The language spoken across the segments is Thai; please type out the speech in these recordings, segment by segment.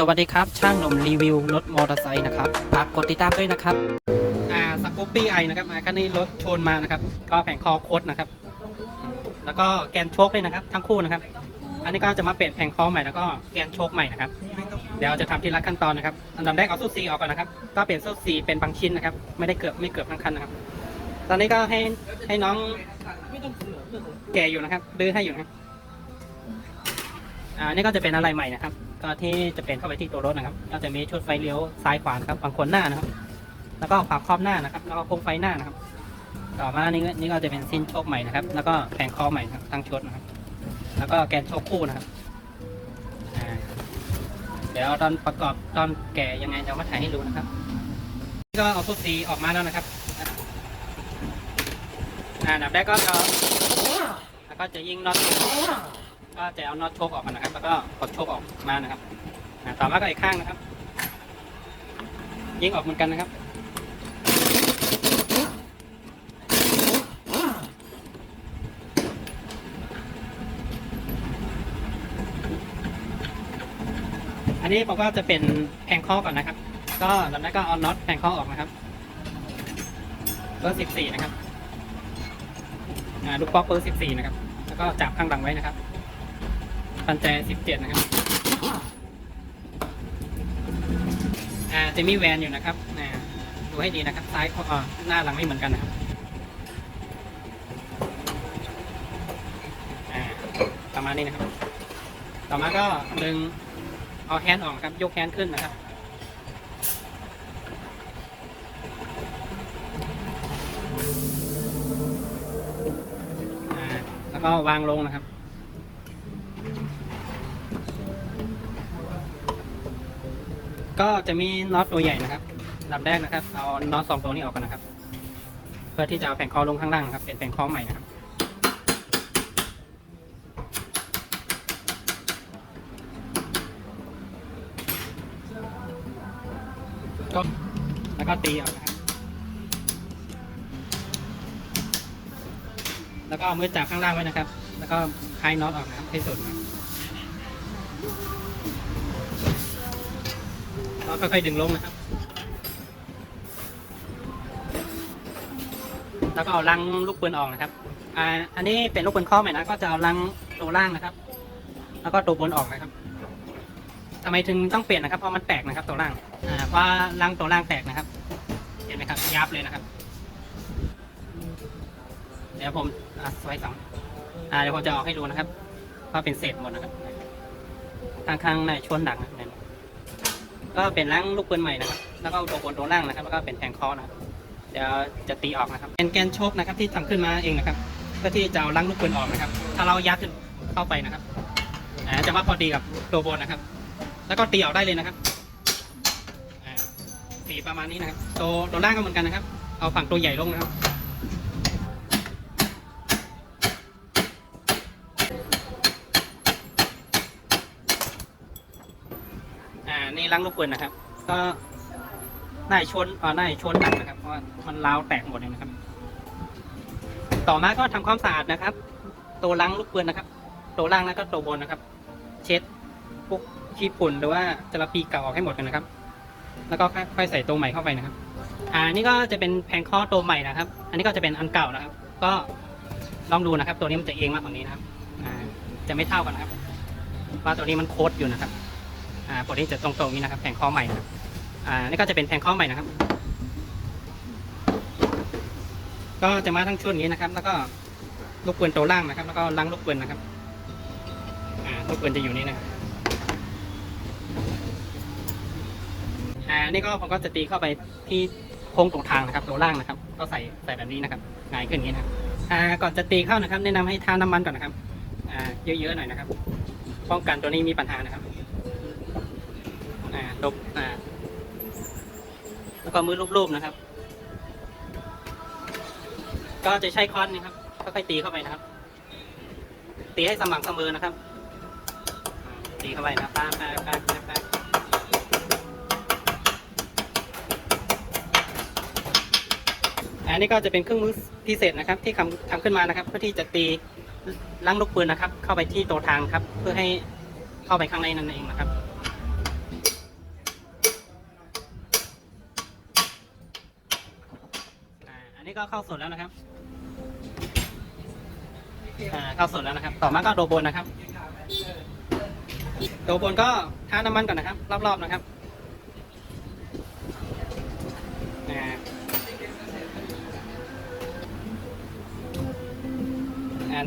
สวัสดีครับ ช่างหนุ่มรีวิวรถมอเตอร์ไซค์นะครับฝากกดติดตามด้วยนะครับอ่าสกูปปี้ไอนะครับอ่าคันนี้รถชนมานะครับ ก็แผงคอโคตรนะครับ แล้วก็แกนโชคด้วยนะครับ ทั้งคู่นะครับ อันนี้ก็จะมาเปลี่ยนแผงคอใหม่แล้วก็แกนโชคใหม่นะครับ เดี๋ยวจะทำทีละขั้นตอนนะครับ อันดับแรกเอาสู้ซีออกก่อนนะครับ ก็เปลี่ยนสู้ซีเป็นบางชิ้นนะครับ ไม่ได้เกือบไม่เกือบทั้งคันนะครับ ตอนนี้ก็ให้ให้น้องแก่อยู่นะครับดื้อให้อยู่นะครับอ่านี่ก็จะเป็นอะไรใหม่นะครับ ก็ที่จะเป็นเข้าไปที่ตัวรถนะครับ ก็จะมีชุดไฟเลี้ยวซ้ายขวานะครับบางคนหน้านะครับ แล้วก็ฝาครอบหน้านะครับ แล้วก็โคมไฟหน้านะครับ ต่อมานี่นี่ก็จะเป็นสิ้นโชคใหม่นะครับ แล้วก็แผงคอใหม่ครับทั้งชุดนะครับ แล้วก็แกนโชคคู่นะครับเดี๋ยวตอนประกอบตอนแก่ยังไงเดี๋ยวมาถ่ายให้ดูนะครับนี่ก็เอาทุกสีออกมาแล้วนะครับอ่าดับแรกก็เอาแล้วก็จะยิงน็อต ก็จะเอาน็อตโชคออกมานะครับ แล้วก็กดโชคออกมานะครับต่อมาก็อีกข้างนะครับ ยิงออกเหมือนกันนะครับอันนี้ผมก็จะเป็นแผงข้อก่อนนะครับ ก็ตอนนั้นก็เอาน็อตแผงข้อออกนะครับเบอร์สิบสี่นะครับลูกป๊อกเบอร์สิบสี่นะครับ แล้วก็จับข้างหลังไว้นะครับ ปันแจสิบเจ็ดนะครับ อ่าจะมีแวนอยู่นะครับดูให้ดีนะครับ ซ้ายขวาอ่าหน้าหลังไม่เหมือนกันนะครับอ่าประมาณนี้นะครับ ต่อมาก็ดึงเอาแฮนด์ออกครับ ยกแฮนด์ขึ้นนะครับอ่าแล้วก็วางลงนะครับ ก็จะมีน็อตตัวใหญ่นะครับลำแรกนะครับ เอาน็อตสองตัวนี้ออกกันนะครับ เพื่อที่จะเอาแผงคอลงข้างล่างครับ เป็นแผงคอใหม่นะครับ ก็แล้วก็ตีออกนะครับ แล้วก็เอามือจับข้างล่างไว้นะครับ แล้วก็คลายน็อตออกนะครับให้สุดนะ ครับแล้วค่อยๆดึงลงนะครับ แล้วก็เอาลังลูกปืนออกนะครับ อ่า อันนี้เป็นลูกปืนข้อใหม่นะ ก็จะเอาลังตัวล่างนะครับ แล้วก็ตัวบนออกนะครับทำไมถึงต้องเปลี่ยนนะครับ เพราะมันแตกนะครับตัวล่าง อ่าเพราะลังตัวล่างแตกนะครับ เห็นไหมครับ ยับเลยนะครับ เดี๋ยวผมอะสไลด์สองอ่า เดี๋ยวผมจะออกให้ดูนะครับว่าเป็นเศษหมดนะครับข้างๆในชนดักนะ ก็เป็นล้างลูกปืนใหม่นะครับ แล้วก็ตัวบนตัวล่างนะครับ แล้วก็เป็นแทงคอนะครับเดี๋ยวจะตีออกนะครับ เป็นแกนโชคนะครับที่ทำขึ้นมาเองนะครับเพื่อที่จะเอาล้างลูกปืนออกนะครับ ถ้าเรายัดขึ้นเข้าไปนะครับอาจะมาพอดีกับตัวบนนะครับ แล้วก็ตีออกได้เลยนะครับสีประมาณนี้นะครับ ตัวตัวล่างก็เหมือนกันนะครับ เอาฝั่งตัวใหญ่ลงนะครับ นี่ล้างลูกปืนนะครับ ก็นาจะชนอ่านาจะชนหนักนะครับเพราะมันราวแตกหมดเลยนะครับ ต่อมาก็ทำความสะอาดนะครับ ตัวล้างลูกปืนนะครับ ตัวล่างแล้วก็ตัวบนนะครับ เช็ดพวกขี้ฝุ่นหรือว่าจระปีเก่าออกให้หมดกันนะครับ แล้วก็ค่อยใส่ตัวใหม่เข้าไปนะครับ อ่านี่ก็จะเป็นแผงข้อตัวใหม่นะครับ อันนี้ก็จะเป็นอันเก่านะครับ ก็ลองดูนะครับ ตัวนี้มันจะเอียงมากกว่านี้นะครับ อ่า จะไม่เท่ากันนะครับว่าตัวนี้มันโคดอยู่นะครับ อ่าปกติจะตรงๆนี้นะครับแผงข้อใหม่นะอ่านี่ก็จะเป็นแผงข้อใหม่นะครับ ก็จะมาทั้งชุดอย่างนี้นะครับ แล้วก็ลูกปืนตัวล่างนะครับ แล้วก็ลังลูกปืนนะครับอ่าลูกปืนจะอยู่นี่นะครับอ่านี่ก็ผมก็จะตีเข้าไปที่โค้งตรงทางนะครับตัวล่างนะครับ ก็ใส่ใส่แบบนี้นะครับงายขึ้นอย่างนี้นะครับอ่าก่อนจะตีเข้านะครับ แนะนำให้ทาน้ำมันก่อนนะครับอ่าเยอะๆหน่อยนะครับ ป้องกันตัวนี้มีปัญหานะครับ อ่าตบอ่าแล้วก็มือรูปๆนะครับ ก็จะใช้ค้อนนี่ครับค่อยๆตีเข้าไปนะครับ ตีให้สม่ำเสมอนะครับ ตีเข้าไปนะป้าป้าป้าป้าป้าอันนี้ก็จะเป็นเครื่องมือพิเศษนะครับ ที่ทำทำขึ้นมานะครับ เพื่อที่จะตีลังลูกปืนนะครับ เข้าไปที่ตัวทางครับ เพื่อให้เข้าไปข้างในนั่นเองนะครับ ก็เข้าส่วนแล้วนะครับอ่าเข้าส่วนแล้วนะครับ ต่อมาก็โดบนนะครับโดบนก็ทาน้ำมันก่อนนะครับ รอบๆนะครับ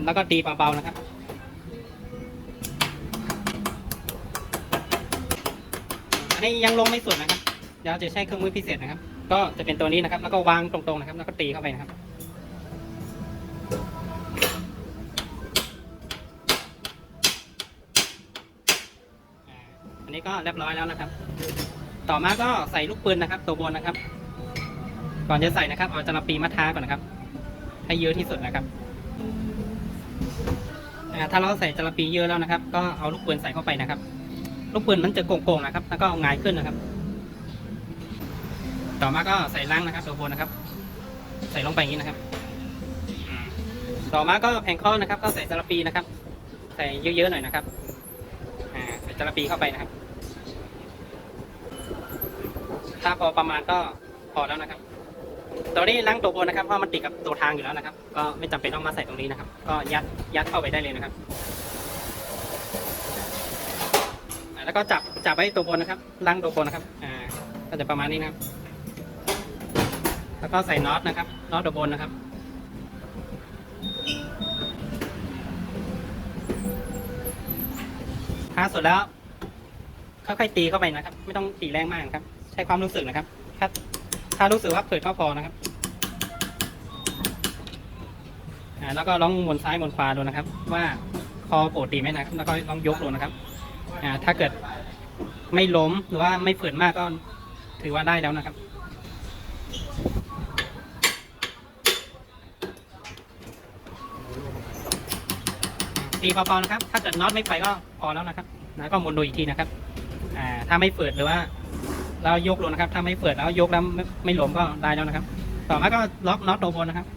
แล้วก็ตีเบาๆนะครับอันนี้ยังลงไม่สุดนะครับเดี๋ยวจะใช้เครื่องมือพิเศษนะครับ ก็จะเป็นตัวนี้นะครับ แล้วก็วางตรงๆนะครับ แล้วก็ตีเข้าไปนะครับ อันนี้ก็เรียบร้อยแล้วนะครับ ต่อมาก็ใส่ลูกปืนนะครับ ตัวบนนะครับ ก่อนจะใส่นะครับ เอาจระปีมาท้าก่อนนะครับ ให้เยอะที่สุดนะครับถ้าเราใส่จระปีเยอะแล้วนะครับ ก็เอาลูกปืนใส่เข้าไปนะครับ ลูกปืนมันจะโก่งๆนะครับ แล้วก็เอางายขึ้นนะครับ ต่อมาก็ใส่ลังนะครับตัวบนนะครับ ใส่ลงไปอย่างนี้นะครับ ต่อมาก็แผงข้อนะครับ ก็ใส่จระปีนะครับ ใส่เยอะๆหน่อยนะครับอ่าใส่จระปีเข้าไปนะครับ ถ้าพอประมาณก็พอแล้วนะครับตัวนี้ล้างตัวบนนะครับเพราะมันติดกับตัวทางอยู่แล้วนะครับ ก็ไม่จำเป็นต้องมาใส่ตรงนี้นะครับ ก็ยัดยัดเข้าไปได้เลยนะครับ แล้วก็จับจับไว้ตัวบนนะครับล้างตัวบนนะครับ อ่าก็จะประมาณนี้นะครับ แล้วก็ใส่น็อตนะครับน็อตตัวบนนะครับท้าสุดแล้วค่อยๆตีเข้าไปนะครับ ไม่ต้องตีแรงมากครับ ใช้ความรู้สึกนะครับ ถ้าถ้ารู้สึกว่าเปิดก็พอนะครับแล้วก็ลองหมุนซ้ายหมุนขวาดูนะครับ ว่าคอปกติไหมนะครับ แล้วก็ลองยกดูนะครับถ้าเกิดไม่ล้มหรือว่าไม่ฝืนมากก็ถือว่าได้แล้วนะครับ ตีเบาๆนะครับ ถ้าเกิดน็อตไม่ไปก็พอแล้วนะครับนะก็หมุนดูอีกทีนะครับ อ่า ถ้าไม่ฝืดหรือว่า เรายกลงนะครับ ถ้าไม่ฝืดแล้วยกแล้วไม่ไม่หลวมก็ได้แล้วนะครับ ต่อมาก็ล็อกน็อตตัวบนนะครับ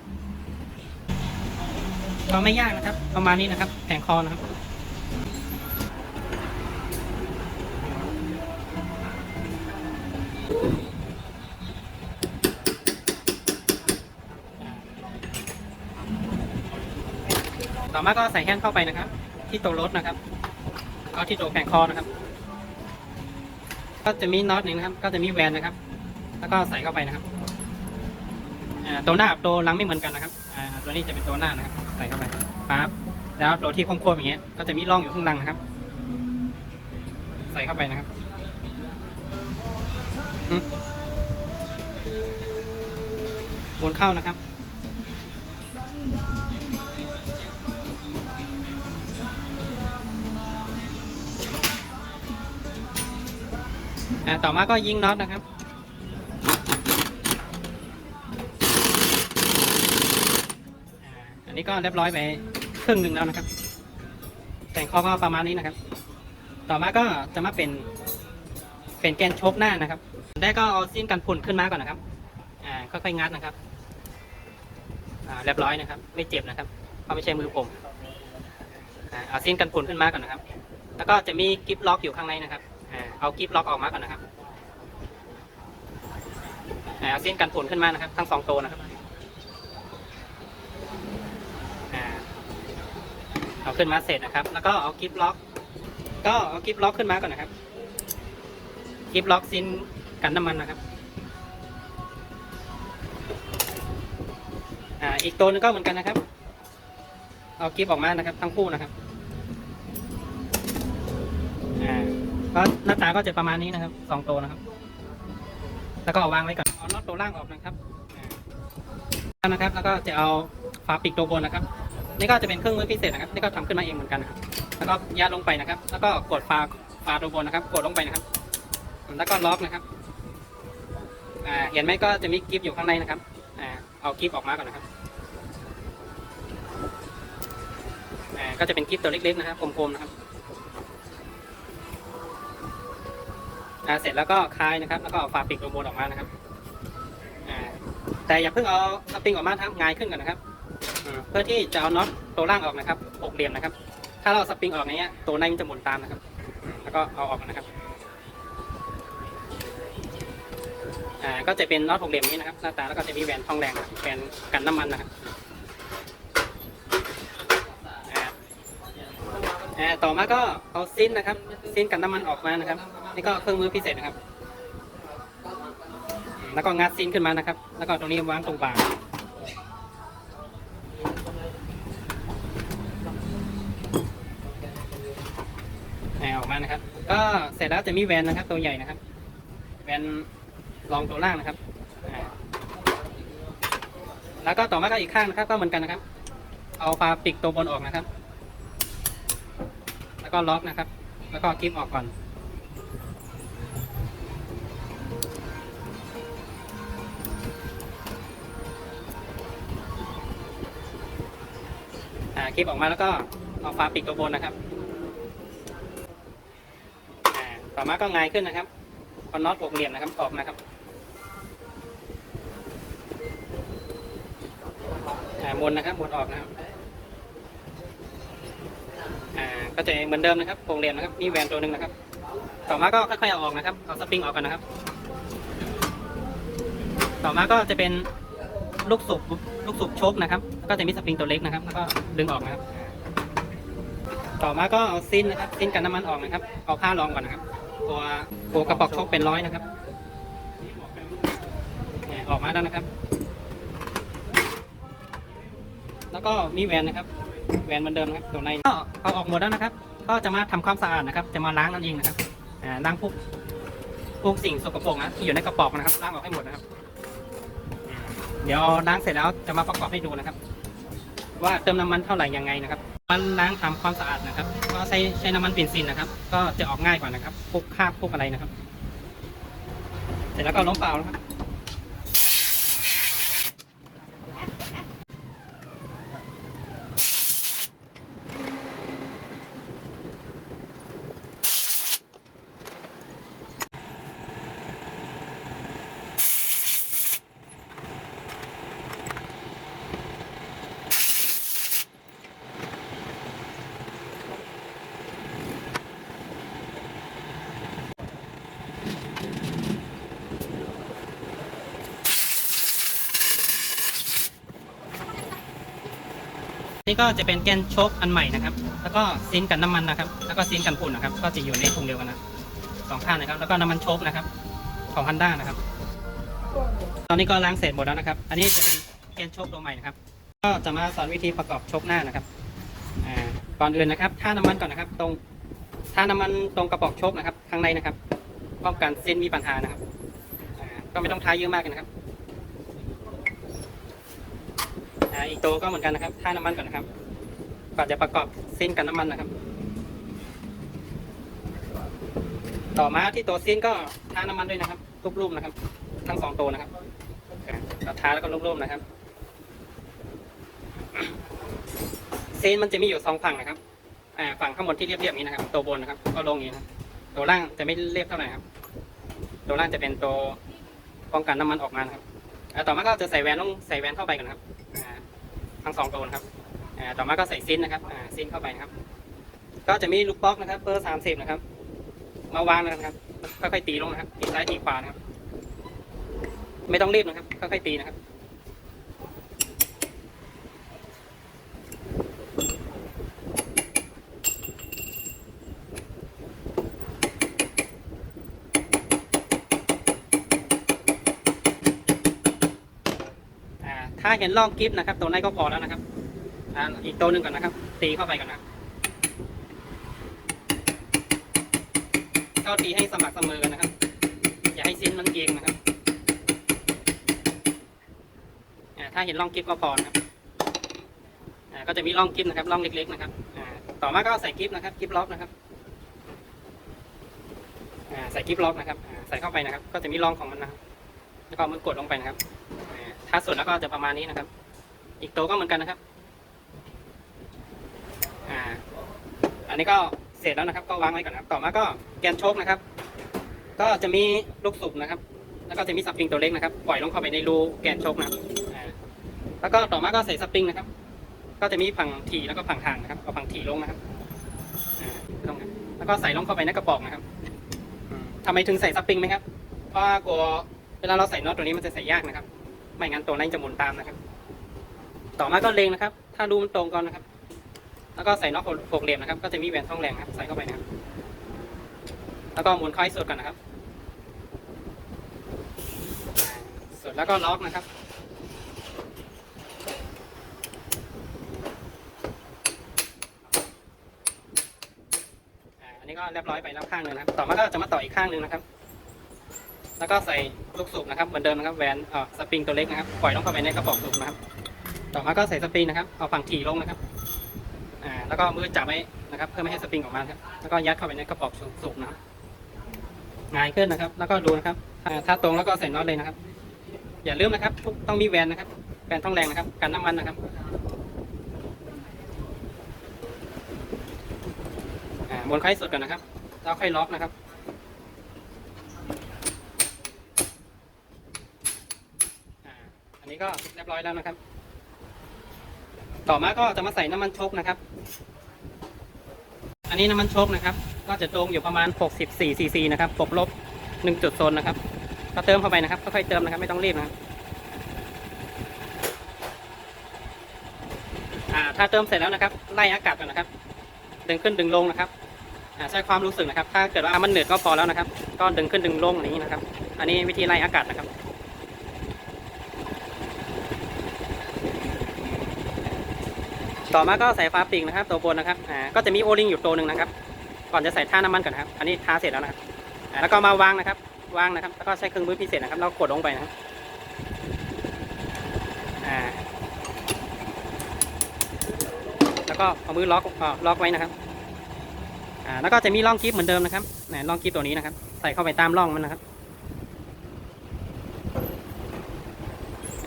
ก็ไม่ยากนะครับ ประมาณนี้นะครับแผงคอนะครับ ต่อมาก็ใส่แห้งเข้าไปนะครับ ที่ตัวรถนะครับก็ที่ตัวแผงคอนะครับ ก็จะมีน็อตหนึ่งนะครับ ก็จะมีแวนนะครับ แล้วก็ใส่เข้าไปนะครับตัวหน้ากับตัวหลังไม่เหมือนกันนะครับตัวนี้จะเป็นตัวหน้านะครับ ใส่เข้าไปปั๊บแล้วตัวที่โค้งๆอย่างเงี้ย ก็จะมีร่องอยู่ข้างหลังนะครับ ใส่เข้าไปนะครับอืมหมุนเข้านะครับ อ่าต่อมาก็ยิงน็อตนะครับ อันนี้ก็เรียบร้อยไปครึ่งหนึ่งแล้วนะครับ แต่งข้อก็ประมาณนี้นะครับ ต่อมาก็จะมาเป็น เป็นแกนโชกหน้านะครับ ได้ก็เอาสิ้นกันฝุ่นขึ้นมาก่อนนะครับ อ่าค่อยๆงัดนะครับ อ่าเรียบร้อยนะครับ ไม่เจ็บนะครับเพราะไม่ใช่มือผม อ่าเอาสิ้นกันฝุ่นขึ้นมาก่อนนะครับ แล้วก็จะมีกิฟล็อกอยู่ข้างในนะครับ เอากิฟล็อกออกมาก่อนนะครับเอาเส้นกันฝุ่นขึ้นมานะครับ ทั้งสองตัวนะครับเอาขึ้นมาเสร็จนะครับ แล้วก็เอากิฟล็อก ก็เอากิฟล็อกขึ้นมาก่อนนะครับกิฟล็อกซินกันน้ำมันนะครับอ่าอีกตัวหนึงก็เหมือนกันนะครับ เอากิฟออกมานะครับ ทั้งคู่นะครับ ก็หน้าตาก็จะประมาณนี้นะครับสองตัวนะครับ แล้วก็เอาวางไว้ก่อนเอาน็อตตัวล่างออกนะครับอ่านะครับ แล้วก็จะเอาฝาปิดตัวบนนะครับ นี่ก็จะเป็นเครื่องมือพิเศษนะครับ นี่ก็ทำขึ้นมาเองเหมือนกันนะครับ แล้วก็ยัดลงไปนะครับ แล้วก็กดฝาฝาตัวบนนะครับ กดลงไปนะครับ แล้วก็ล็อกนะครับเห็นไหมก็จะมีกิฟอยู่ข้างในนะครับเอากิฟออกมาก่อนนะครับก็จะเป็นกิฟตัวเล็กๆนะครับกลมๆนะครับ อ่าเสร็จแล้วก็คลายนะครับ แล้วก็เอาฝาปิดตัวบนออกมานะครับอ่าแต่อย่าเพิ่งเอาสปริงออกมาทำงายขึ้นก่อนนะครับเพื่อที่จะเอาน็อตตัวล่างออกนะครับหกเหลี่ยมนะครับ ถ้าเราสปริงออกอย่างเนี้ยตัวในมันจะหมุนตามนะครับ แล้วก็เอาออกนะครับอ่าก็จะเป็นน็อตหกเหลี่ยมนี้นะครับหน้าตาแล้วก็จะมีแหวนทองแดงแหวนกันน้ำมันนะครับต่อมาก็เอาซิ้นนะครับซิ้นกันน้ำมันออกมานะครับ นี่ก็เครื่องมือพิเศษนะครับ แล้วก็งัดซิ้นขึ้นมานะครับ แล้วก็ตรงนี้วางตรงปากอ่าออกมานะครับ ก็เสร็จแล้วจะมีแวนนะครับ ตัวใหญ่นะครับ แวนรองตัวล่างนะครับ แล้วก็ต่อมาก็อีกข้างนะครับ ก็เหมือนกันนะครับ เอาฝาปิดตัวบนออกนะครับ แล้วก็ล็อกนะครับ แล้วก็กริปออกก่อน คลิปออกมาแล้วก็เอาฝาปิดตัวบนนะครับต่อมาก็งายขึ้นนะครับเอน็อตหกเหลี่ยมนะครับออกนะครับหมนนะครับหมนออกนะครับก็จะเหมือนเดิมนะครับหกเหลี่ยมนะครับนี่แหวนตัวหนึ่งนะครับ ต่อมาก็ค่อยๆเอาออกนะครับเอาสปริงออกกันนะครับ ต่อมาก็จะเป็นลูกสูบลูกสูบโชคนะครับ ก็จะมีสปริงตัวเล็กนะครับ แล้วก็ดึงออกนะครับ ต่อมาก็เอาซิ้นนะครับซิ้นกันน้ำมันออกนะครับ เอาผ้ารองก่อนนะครับ ตัวตัวกระป๋องชคเป็นร้อยนะครับออกมาแล้วนะครับ แล้วก็มีแวนนะครับ แวนเหมือนเดิมนะครับตัวในก็เอาออกหมดแล้วนะครับ ก็จะมาทำความสะอาดนะครับ จะมาล้างนั่นเองนะครับล้างพวกพวกสิ่งสกปรกนะที่อยู่ในกระป๋องนะครับล้างออกให้หมดนะครับ เดี๋ยวล้างเสร็จแล้วจะมาประกอบให้ดูนะครับ ว่าเติมน้ำมันเท่าไหร่ยังไงนะครับมันล้างทำความสะอาดนะครับ ก็ใช้ใช้น้ำมันเบนซินนะครับ ก็จะออกง่ายกว่านะครับพวกคราบพวกอะไรนะครับ เสร็จแล้วก็ล้มเปล่านะครับ นี่ก็จะเป็นแกนโชคอันใหม่นะครับ แล้วก็ซินกันน้ำมันนะครับ แล้วก็ซินกันฝุ่นนะครับ ก็จะอยู่ในถุงเดียวกันนะสองข้างนะครับ แล้วก็น้ำมันโชคนะครับ ของฮันด้านะครับ ตอนนี้ก็ล้างเสร็จหมดแล้วนะครับ อันนี้จะเป็นแกนโชคตัวใหม่นะครับ ก็จะมาสอนวิธีประกอบโชคหน้านะครับ อ่า ก่อนอื่นนะครับท่าน้ำมันก่อนนะครับ ตรงท่าน้ำมันตรงกระบอกโชคนะครับ ข้างในนะครับ ป้องกันเส้นมีปัญหานะครับ อ่า ก็ไม่ต้องท้ายเยอะมากนะครับ อีกตัวก็เหมือนกันนะครับท่าน้ำมันก่อนนะครับก่อนจะประกอบเส้นกันน้ำมันนะครับ ต่อมาที่ตัวเส้นก็ทาน้ำมันด้วยนะครับรูปๆนะครับ ทั้งสองตัวนะครับอ่าทาแล้วก็รูปๆนะครับเส้นมันจะมีอยู่สองฝั่งนะครับ อ่า ฝั่งข้างบนที่เรียบๆอย่างนี้นะครับ ตัวบนนะครับ ก็ลงอย่างนี้นะตัวล่างจะไม่เรียบเท่าไหร่ครับ ตัวล่างจะเป็นตัวป้องกันน้ำมันออกมานะครับต่อมาก็จะใส่แหวนต้องใส่แหวนเข้าไปก่อนนะครับ ทั้งสองตัวนครับอ่าต่อมาก็ใส่ซินนะครับอ่าซินเข้าไปนะครับ ก็จะมีลูกป๊อกนะครับเบอร์สามสิบนะครับ มาวางนะครับค่อยๆตีลงนะครับตีซ้ายตีขวานะครับ ไม่ต้องรีบนะครับค่อยๆตีนะครับ เห็นร่องกิฟต์นะครับตัวนั้นก็พอแล้วนะครับอ่าอีกตัวหนึ่งก่อนนะครับ ตีเข้าไปก่อนนะครับก็ตีให้สม่ำเสมอกันนะครับ อย่าให้ซิ้นมันเอียงนะครับถ้าเห็นร่องกิฟก็พอนะครับก็จะมีร่องกิฟนะครับร่องเล็กๆนะครับต่อมาก็ใส่กิฟนะครับกิฟล็อกนะครับใส่กิฟล็อกนะครับใส่เข้าไปนะครับ ก็จะมีร่องของมันนะครับแล้วก็มันกดลงไปนะครับ ถ้าสุดแล้วก็จะประมาณนี้นะครับ อีกตัวก็เหมือนกันนะครับ อ่า อันนี้ก็เสร็จแล้วนะครับ ก็วางไว้ก่อนนะครับ ต่อมาก็แกนโชคนะครับ ก็จะมีลูกสูบนะครับ แล้วก็จะมีสปริงตัวเล็กนะครับ ปล่อยลงเข้าไปในรูแกนโชคนะครับอ่าแล้วก็ต่อมาก็ใส่สปริงนะครับ ก็จะมีฝั่งทีแล้วก็ฝั่งทางนะครับ เอาฝั่งทีลงนะครับอ่าลงครับแล้วก็ใส่ลงเข้าไปในกระป๋องนะครับอืมทำไมถึงใส่สปริงไหมครับ เพราะกลัวเวลาเราใส่น็อตตัวนี้มันจะใส่ยากนะครับ ไม่งั้นตัวนั้นจะหมุนตามนะครับ ต่อมาก็เล็งนะครับ ถ้ารูมันตรงก่อนนะครับ แล้วก็ใส่น็อตหกเหลี่ยมนะครับ ก็จะมีแหวนทองแหลมครับ ใส่เข้าไปนะครับ แล้วก็หมุนเข้าให้สุดก่อนนะครับสุดแล้วก็ล็อกนะครับอันนี้ก็เรียบร้อยไปแล้วข้างหนึ่งนะครับ ต่อมาก็จะมาต่ออีกข้างหนึ่งนะครับ แล้วก็ใส่ลูกสูบนะครับเหมือนเดิมนะครับแหวนเอ่อสปริงตัวเล็กนะครับปล่อยลงเข้าไปในกระบอกสูบนะครับ ต่อมาก็ใส่สปริงนะครับเอาฝั่งถี่ลงนะครับอ่าแล้วก็มือจับไว้นะครับ เพื่อไม่ให้สปริงออกมาครับแล้วก็ยัดเข้าไปในกระบอกสูบนะครับง่ายขึ้นนะครับ แล้วก็ดูนะครับอ่าถ้าตรงแล้วก็ใส่น็อตเลยนะครับ อย่าลืมนะครับทุกต้องมีแหวนนะครับแหวนทองแดงนะครับกันน้ำมันนะครับอ่าบนค่อยสุดก่อนนะครับ แล้วค่อยล็อกนะครับ อ่า อันนี้ ก็เรียบร้อยแล้วนะครับ ต่อมาก็จะมาใส่น้ำมันโชกนะครับ อันนี้น้ำมันโชกนะครับ ก็จะตรงอยู่ประมาณ 64ซีซีนะครับบวกลบ1จุดโซนนะครับ ก็เติมเข้าไปนะครับค่อยๆเติมนะครับ ไม่ต้องรีบนะครับถ้าเติมเสร็จแล้วนะครับ ไล่อากาศก่อนนะครับ ดึงขึ้นดึงลงนะครับใช้ความรู้สึกนะครับ ถ้าเกิดว่ามันเหนืดก็พอแล้วนะครับ ก็ดึงขึ้นดึงลงอย่างนี้นะครับ อันนี้วิธีไล่อากาศนะครับ ต่อมาก็ใส่ฟ้าปิงนะครับ ตัวบนนะครับอ่าก็จะมีโอลิงอยู่ตัวหนึ่งนะครับ ก่อนจะใส่ท่าน้ำมันก่อนนะครับ อันนี้ทาเสร็จแล้วนะครับอ่าแล้วก็มาวางนะครับ วางนะครับ แล้วก็ใช้เครื่องมือพิเศษนะครับแล้วกดลงไปนะครับอ่าแล้วก็เอามือล็อกอ่าล็อกไว้นะครับอ่าแล้วก็จะมีร่องคลิปเหมือนเดิมนะครับนะร่องคลิปตัวนี้นะครับ ใส่เข้าไปตามร่องมันนะครับ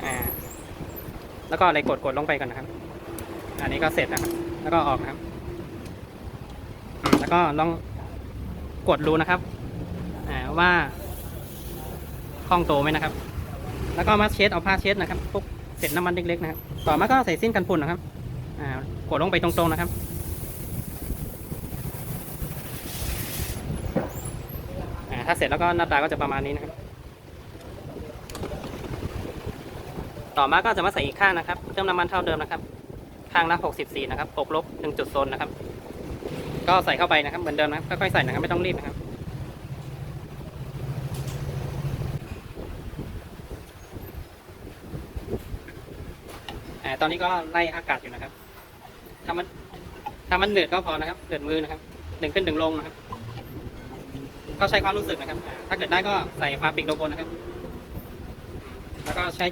อ่าแล้วก็อะไรกดกดลงไปก่อนนะครับ อันนี้ก็เสร็จนะครับ แล้วก็ออกนะครับ แล้วก็ลองกดดูนะครับว่าคล่องโตไหมนะครับ แล้วก็มาเช็ดเอาผ้าเช็ดนะครับพวกเศษน้ำมันเล็กๆนะครับ ต่อมาก็ใส่สิ้นกันฝุ่นนะครับกดลงไปตรงๆนะครับถ้าเสร็จแล้วก็หน้าตาก็จะประมาณนี้นะครับ ต่อมาก็จะมาใส่อีกข้างนะครับ เติมน้ำมันเท่าเดิมนะครับ ข้างละ64นะครับปกลบ1จุดโซนนะครับ ก็ใส่เข้าไปนะครับเหมือนเดิมนะครับค่อยๆใส่นะครับไม่ต้องรีบนะครับอ่าตอนนี้ก็ไล่อากาศอยู่นะครับถ้ามันถ้ามันเหนืดก็พอนะครับเหนืดมือนะครับดึงขึ้นดึงลงนะครับ ก็ใช้ความรู้สึกนะครับ ถ้าเกิดได้ก็ใส่ฟ้าปิกโลโก้นะครับ แล้วก็ใช้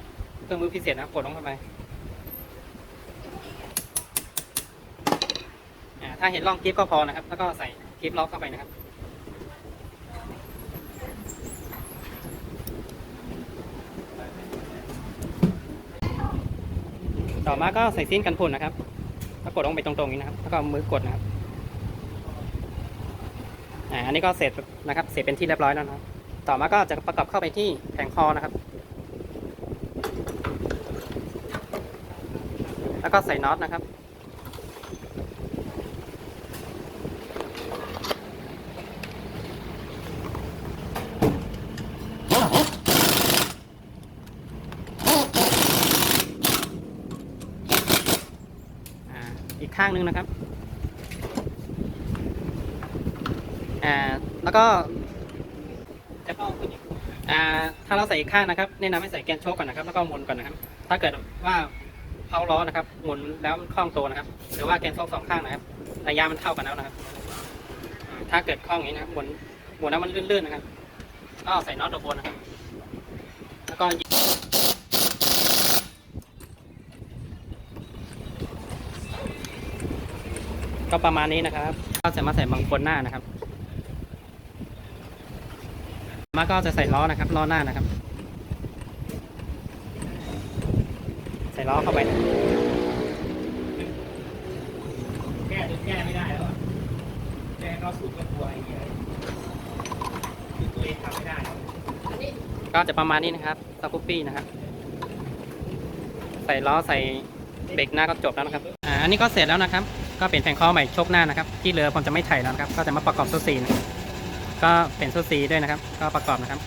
เครื่องมือพิเศษนะกดลงเข้าไป อ่า ถ้าเห็นร่องคลิปก็พอนะครับ แล้วก็ใส่คลิปล็อกเข้าไปนะครับ ต่อมาก็ใส่ซีนกันฝุ่นนะครับแล้วกดลงไปตรงๆนี้นะครับ แล้วก็มือกดนะครับอ่าอันนี้ก็เสร็จนะครับ เสร็จเป็นที่เรียบร้อยแล้วนะครับ ต่อมาก็จะประกอบเข้าไปที่แผงคอนะครับ แล้วก็ใส่น็อตนะครับ อีกข้างหนึงนะครับอ่าแล้วก็องอ่าถ้าเราใส่อีกข้างนะครับแนะนำให้ใส่แกนโชกก่อนนะครับ แล้วก็หมุนก่อนนะครับ ถ้าเกิดว่าเขาล้อนะครับ หมุนแล้วคล่องตัวนะครับ หรือว่าแกนโชกสองข้างนะครับระยะมันเท่ากันแล้วนะครับ ถ้าเกิดคล่องอย่างนี้นะหมุนหมุนแล้วมันลื่นๆนะครับก็ใส่น็อตตัวบนนะครับ แล้วก็ยิง ก็ประมาณนี้นะครับ ก็จะมาใส่บางบนหน้านะครับ มาก็จะใส่ล้อนะครับล้อหน้านะครับ ใส่ล้อเข้าไปนะแก้แก้ไม่ได้แล้วอะแก้ก็สูตรก็กลัวไอ้เหี้ยคือตัวเองทำไม่ได้ก็จะประมาณนี้นะครับสกูปปี้นะครับ ใส่ล้อใส่เบรกหน้าก็จบแล้วนะครับ อ่า อันนี้ก็เสร็จแล้วนะครับ ก็เป็นแผงข้อใหม่โชคหน้านะครับ ที่เหลือผมจะไม่ไถ่แล้วครับ ก็จะมาประกอบโซซีนะก็เป็นโซซีด้วยนะครับ ก็ประกอบนะครับ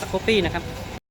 สกูฟี่นะครับ